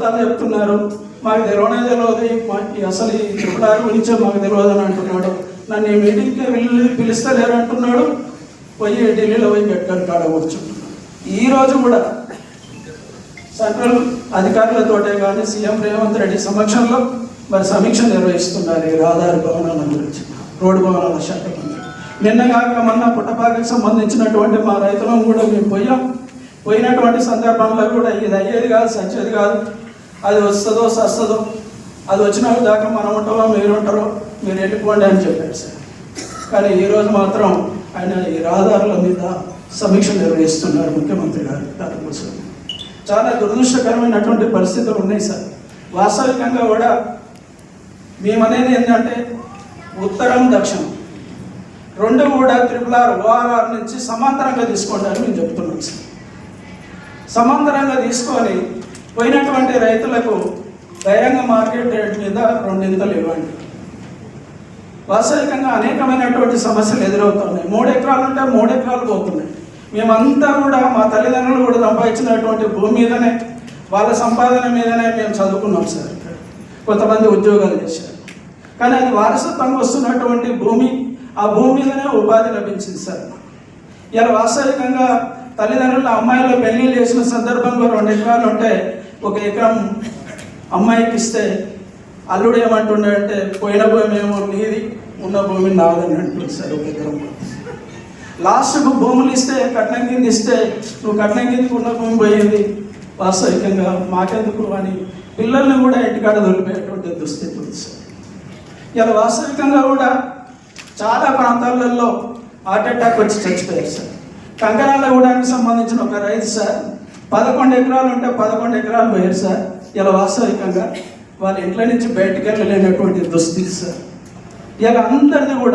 అబద్ధాలు చెప్తున్నారు. మాకు తెలియనే తెలియదు అసలు ఈ ట్రిపుల్ గురించే మాకు తెలియదు అని అంటున్నాడు. నన్ను ఈ మీటింగ్కి వెళ్ళి పిలుస్తలేరు అంటున్నాడు. పోయి ఢిల్లీలో పోయి పెట్టారు కాడ కూర్చుంటున్నాడు. ఈరోజు కూడా సెంట్రల్ అధికారులతోటే కానీ సీఎం రేవంత్ రెడ్డి సమక్షంలో మరి సమీక్ష నిర్వహిస్తున్నారు ఈ రహదారి భవనాల గురించి. రోడ్డు భవనాల శాఖ నిన్న కాక మొన్న పుట్టపాకకి సంబంధించినటువంటి మా రైతులను కూడా మేము పోయాం. పోయినటువంటి సందర్భంలో కూడా ఇది అయ్యేది కాదు సచ్చేది కాదు. అది వస్తుందో సస్తుందో అది వచ్చిన దాకా మనం ఉంటామో మీరు ఉంటారో మీరు వెళ్ళిపోండి అని చెప్పారు సార్. కానీ ఈరోజు మాత్రం ఆయన ఈ రహదారుల మీద సమీక్ష నిర్వహిస్తున్నారు ముఖ్యమంత్రి గారు డాక్టర్ చాలా దురదృష్టకరమైనటువంటి పరిస్థితులు ఉన్నాయి సార్. వాస్తవికంగా కూడా మేమనేది ఏంటంటే ఉత్తరం దక్షిణం. రెండు కూడా త్రిపుల్ ఆర్ ఓఆర్ఆర్ నుంచి సమాంతరంగా తీసుకోండి అని మేము చెప్తున్నాం సార్. సమాంతరంగా తీసుకొని పోయినటువంటి రైతులకు బహిరంగ మార్కెట్ రేట్ మీద రెండింతలు ఇవ్వండి. వాస్తవికంగా అనేకమైనటువంటి సమస్యలు ఎదురవుతున్నాయి. మూడు ఎకరాలు ఉంటే మూడు ఎకరాలు పోతున్నాయి. మేమంతా కూడా మా తల్లిదండ్రులు కూడా సంపాదించినటువంటి భూమి మీదనే వాళ్ళ సంపాదన మీదనే మేము చదువుకున్నాం సార్. ఇక్కడ కొంతమంది ఉద్యోగాలు చేశారు. కానీ అది వారసత్వంగా వస్తున్నటువంటి భూమి ఆ భూమి మీదనే ఉపాధి లభించింది సార్. ఇలా వాస్తవికంగా తల్లిదండ్రులు అమ్మాయిలు పెళ్ళిళ్ళు చేసిన సందర్భంలో రెండు ఎకరాలు ఉంటే ఒక ఎకరం అమ్మాయికి ఇస్తే అల్లుడు ఏమంటుండే పోయిన భూమి ఏమో నీది ఉన్న భూమి నాదని అంటుంది సార్ ఒక ఎకరం. లాస్ట్కు భూములు ఇస్తే కట్నం కింద ఇస్తే నువ్వు కట్నం కిందకు ఉన్న భూమి పోయింది వాస్తవికంగా మాకెందుకు అని పిల్లల్ని కూడా ఇంటికాడ దొరిపేటువంటి దుస్థితి ఉంది సార్. ఇలా వాస్తవికంగా కూడా చాలా ప్రాంతాలలో హార్ట్ అటాక్ వచ్చి చచ్చిపోయారు సార్. కంకరాలగూడానికి సంబంధించిన ఒక రైతు సార్ పదకొండు ఎకరాలు ఉంటే పదకొండు ఎకరాలు పోయారు సార్. ఇలా వాస్తవికంగా వాళ్ళ ఇంట్లో నుంచి బయటకు వెళ్ళలేనటువంటి దుస్థితి సార్. ఇలా అందరిది కూడా